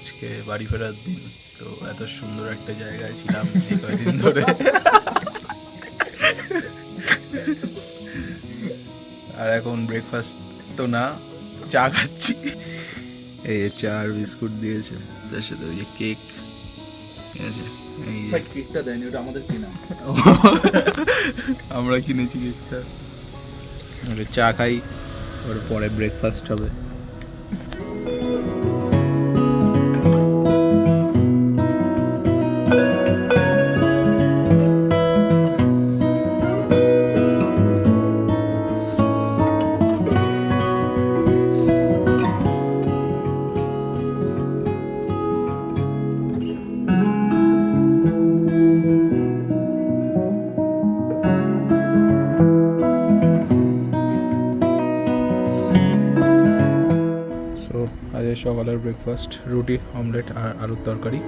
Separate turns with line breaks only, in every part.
আজকে বাড়ি ফেরার দিন। তো এত সুন্দর একটা জায়গায় ছিলাম এই কয়দিন ধরে। আর এখন ব্রেকফাস্ট তো না চা খাচ্ছি। এই চা আর বিস্কুট দিয়েছে। তার সাথে ওই যে কেক
কেকটা দেয়নি ওটা আমাদের কিনা।
আমরা কিনেছি কেকটা চা খাই ওর পরে ব্রেকফাস্ট হবে। ব্রেকফাস্ট, রুটি, অমলেট আর আলুর তরকারি।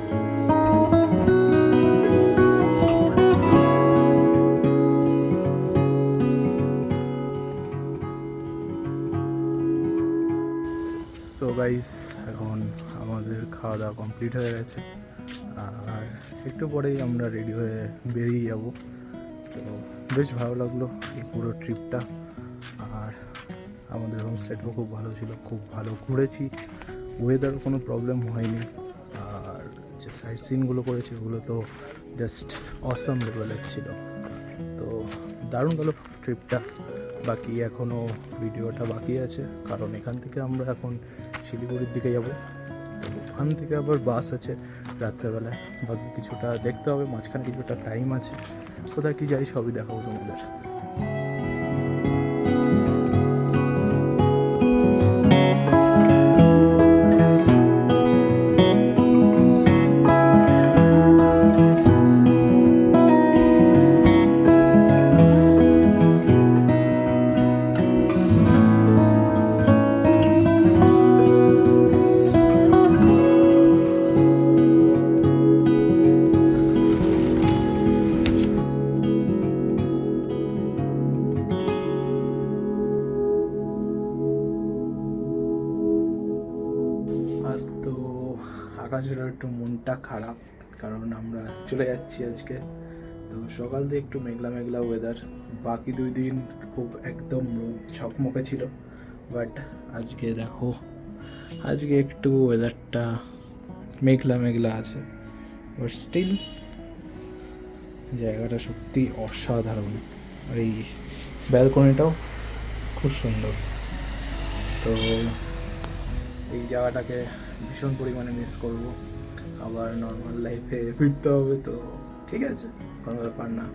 সো গাইস এখন আমাদের খাওয়া দাওয়া কমপ্লিট হয়ে গেছে। আর একটু পরেই আমরা রেডি হয়ে বেরিয়ে যাব। তো বেশ ভালো লাগল এই পুরো ট্রিপটা আর আমাদের হোমস্টেটাও খুব ভালো ছিল, খুব ভালো ঘুরেছি। ওয়েদার কোনো প্রবলেম হয়নি। আর যে সাইট সিনগুলো করেছি, ওগুলো তো জাস্ট অসাম লেভেলের ছিল। তো দারুণ গেল ট্রিপটা বাকি এখনও ভিডিওটা বাকি আছে। কারণ এখান থেকে আমরা এখন শিলিগুড়ির দিকে যাব। তো ওখান থেকে আবার বাস আছে রাত্রেবেলায়। বাকি কিছুটা দেখতে হবে, মাঝখানে কিছুটা টাইম আছে। কোথায় কী যাই সবই দেখাবো তোমাদের। আজ তো আকাশের একটু মনটা খারাপ, কারণ আমরা চলে যাচ্ছি আজকে। তো সকাল থেকে একটু মেঘলা মেঘলা ওয়েদার বাকি দুই দিন খুব একদম রোদ ঝকমকে ছিল। বাট আজকে দেখো, আজকে একটু ওয়েদারটা মেঘলা মেঘলা আছে। বাট স্টিল জায়গাটা সত্যি অসাধারণ। আর এই ব্যালকনিটাও খুব সুন্দর। তো এই জায়গাটাকে ভীষণ পরিমাণে মিস করব। আবার নর্মাল লাইফে ফিরতে হবে তো ঠিক আছে, কোনো ব্যাপার না।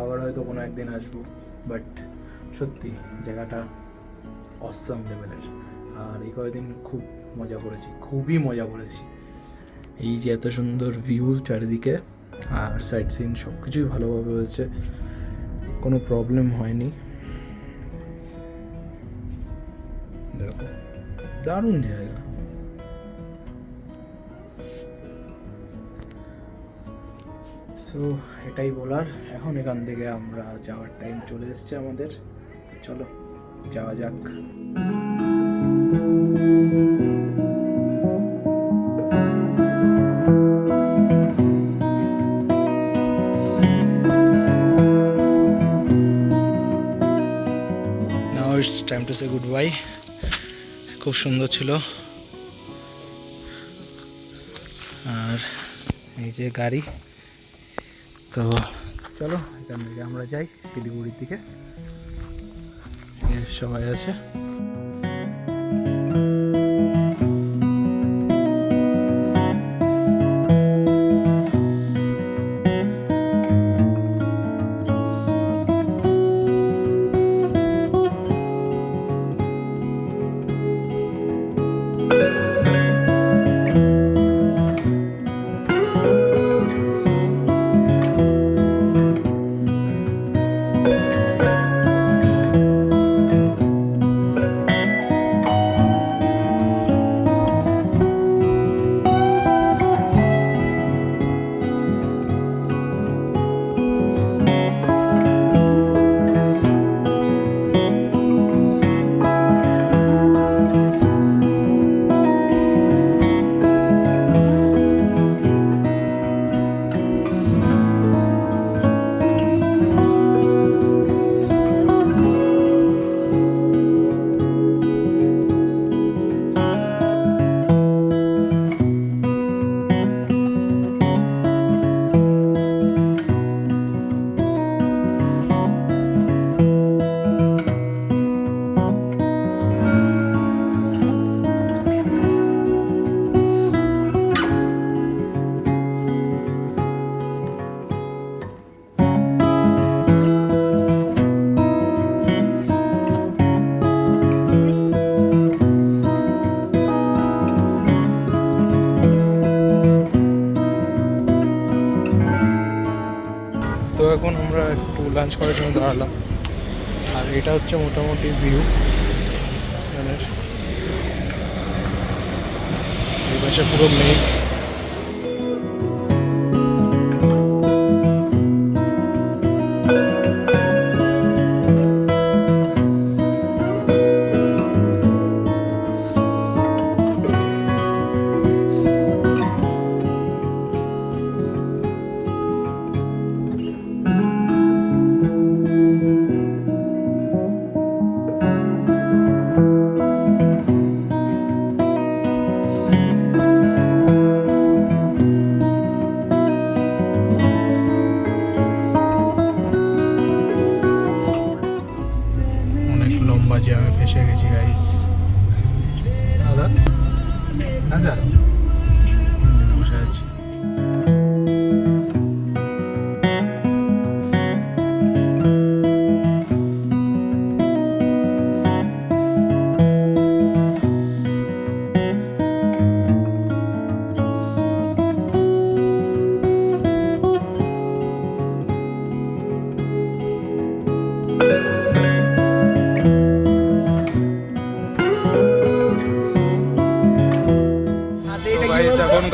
আবার হয়তো কোনো একদিন আসব। বাট সত্যি জায়গাটা অসম লেভেলের আর এই কয়েকদিন খুব মজা করেছি, খুবই মজা করেছি। এই যে এত সুন্দর ভিউজ চারিদিকে আর সাইড সিন সব কিছুই ভালোভাবে হয়েছে, কোনো প্রবলেম হয়নি। দারুণ জায়গা। সো এটাই বলার। এখন এখান থেকে আমরা যাওয়ার টাইম চলে এসছে আমাদের। চলো, যাওয়া যাক। Time to say good bye খুব সুন্দর ছিল। আর এই যে গাড়ি। তো চলো এখান থেকে আমরা যাই শিলিগুড়ির দিকে। সবাই আছে। লাঞ্চ করার জন্য দাঁড়ালাম। আর এটা হচ্ছে মোটামুটি ভিউ মানে এই পাশে পুরো মেঘ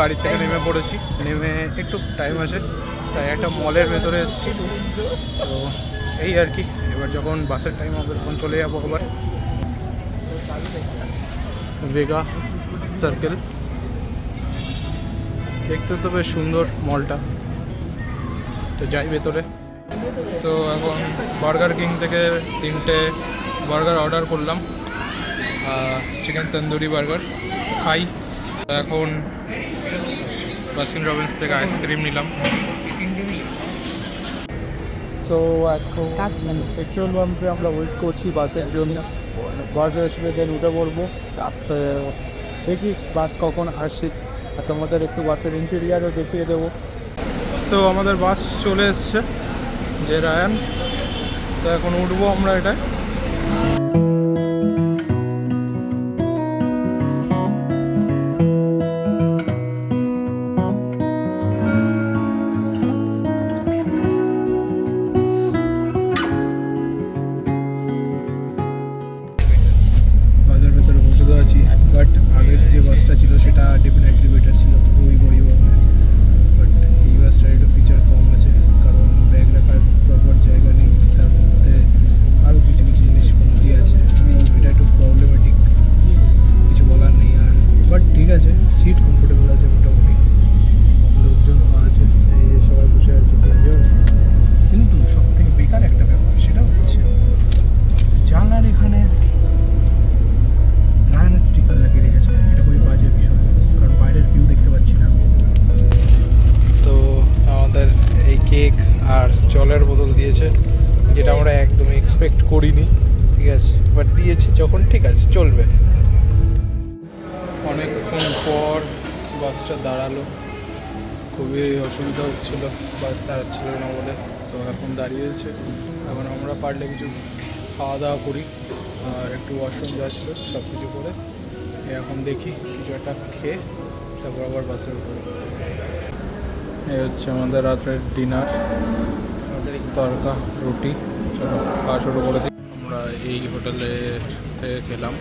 গাড়ি থেকে নেমে পড়েছি। নেমে একটু টাইম আছে, তাই একটা মলের ভেতরে এসেছি। তো এই আর কি, এবার যখন বাসের টাইম হবে তখন চলে যাব আবার। ভেগা সার্কেল দেখতে তো বেশ সুন্দর মলটা তো যাই ভেতরে। সো এখন বার্গার কিং থেকে তিনটে বার্গার অর্ডার করলাম। চিকেন তন্দুরি বার্গার খাই। এখন বাস্কিন রবিন্স থেকে আইসক্রিম নিলাম।
সো এখন পেট্রোল পাম্পে আমরা ওয়েট করছি বাসের জন্য। বাস আসবে দেন উঠে পড়ব। দেখি বাস কখন আসে। আর তোমাদের একটু বাসের ইন্টেরিয়ারও দেখিয়ে দেবো।
সো আমাদের বাস চলে এসছে, যে রায়ান তো এখন উঠবো আমরা এটা করিনি। ঠিক আছে। বাট দিয়েছি যখন ঠিক আছে চলবে। অনেকক্ষণ পর বাসটা দাঁড়াল। খুবই অসুবিধা হচ্ছিল বাস দাঁড়াচ্ছিল না বলে। তো এখন দাঁড়িয়েছে। এখন আমরা পারলে কিছু খাওয়া দাওয়া করি আর একটু ওয়াশরুম যাওয়া ছিল সব কিছু করে এখন দেখি কিছু একটা খেয়ে তারপর আবার বাসের উপরে এই হচ্ছে আমাদের রাতের ডিনার। তরকা রুটি চলো খাওয়া শুরু করে দিই। আমরা এই হোটেলে থেকে খেলাম।